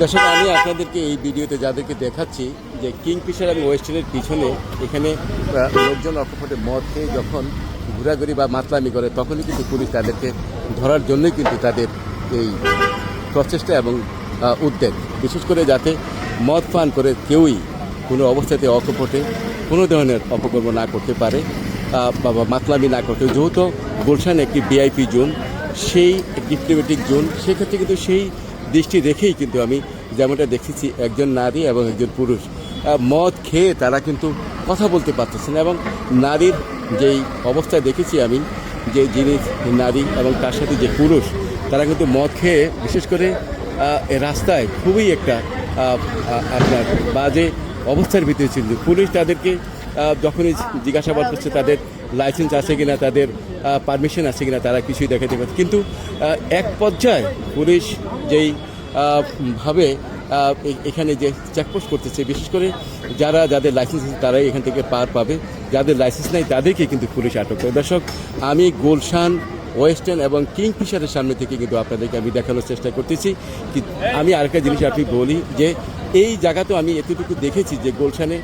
দর্শক, আমি আপনাদেরকে এই ভিডিওতে যাদেরকে দেখাচ্ছি, যে কিংফিশার এবং ওয়েস্টার্নের পিছনে এখানে লোকজন অকপটে মদ খেয়ে যখন ঘোরাঘুরি বা মাতলামি করে, তখনই কিন্তু পুলিশ তাদেরকে ধরার জন্যই কিন্তু তাদের এই প্রচেষ্টা এবং উদ্যোগ। বিশেষ করে যাতে মদ পান করে কেউই কোনো অবস্থাতে অকপটে কোনো ধরনের অপকর্ম না করতে পারে। মাতলামি না করতে। যেহেতু গুলশান একটি ভিআইপি জোন, সেই ডিপ্লোমেটিক জোন, সেক্ষেত্রে কিন্তু সেই দৃষ্টি রেখেই কিন্তু আমি যেমনটা দেখেছি, একজন নারী এবং একজন পুরুষ মদ খেয়ে তারা কিন্তু কথা বলতে পারতেছে না এবং নারীর যেই অবস্থা দেখেছি আমি, যে যিনি নারী এবং তার সাথে যে পুরুষ, তারা কিন্তু মদ খেয়ে, বিশেষ করে রাস্তায় খুবই একটা আপনার বাজে অবস্থার ভিতরে ছিল। পুলিশ তাদেরকে যখনই জিজ্ঞাসাবাদ করছে তাদের লাইসেন্স আছে কিনা, তাদের পারমিশন আছে কিনা, তারা কিছুই দেখাতে পারছে কিন্তু এক পর্যায়ে পুলিশ যেই ভাবে এখানে যে চেকপোস্ট করতেছে, বিশেষ করে যারা যাদের লাইসেন্স আছে তারাই এখান থেকে পার পাবে। যাদের লাইসেন্স নেই তাদেরকে কিন্তু পুলিশ আটক করে। দর্শক, আমি গুলশান, ওয়েস্টার্ন এবং কিংফিশারের সামনে থেকে কিন্তু আপনাদেরকে আমি দেখানোর চেষ্টা করতেছি। আমি আরেকটা জিনিস আপনি বলি যে, এই জায়গাতেও আমি এতটুকু দেখেছি যে গুলশানে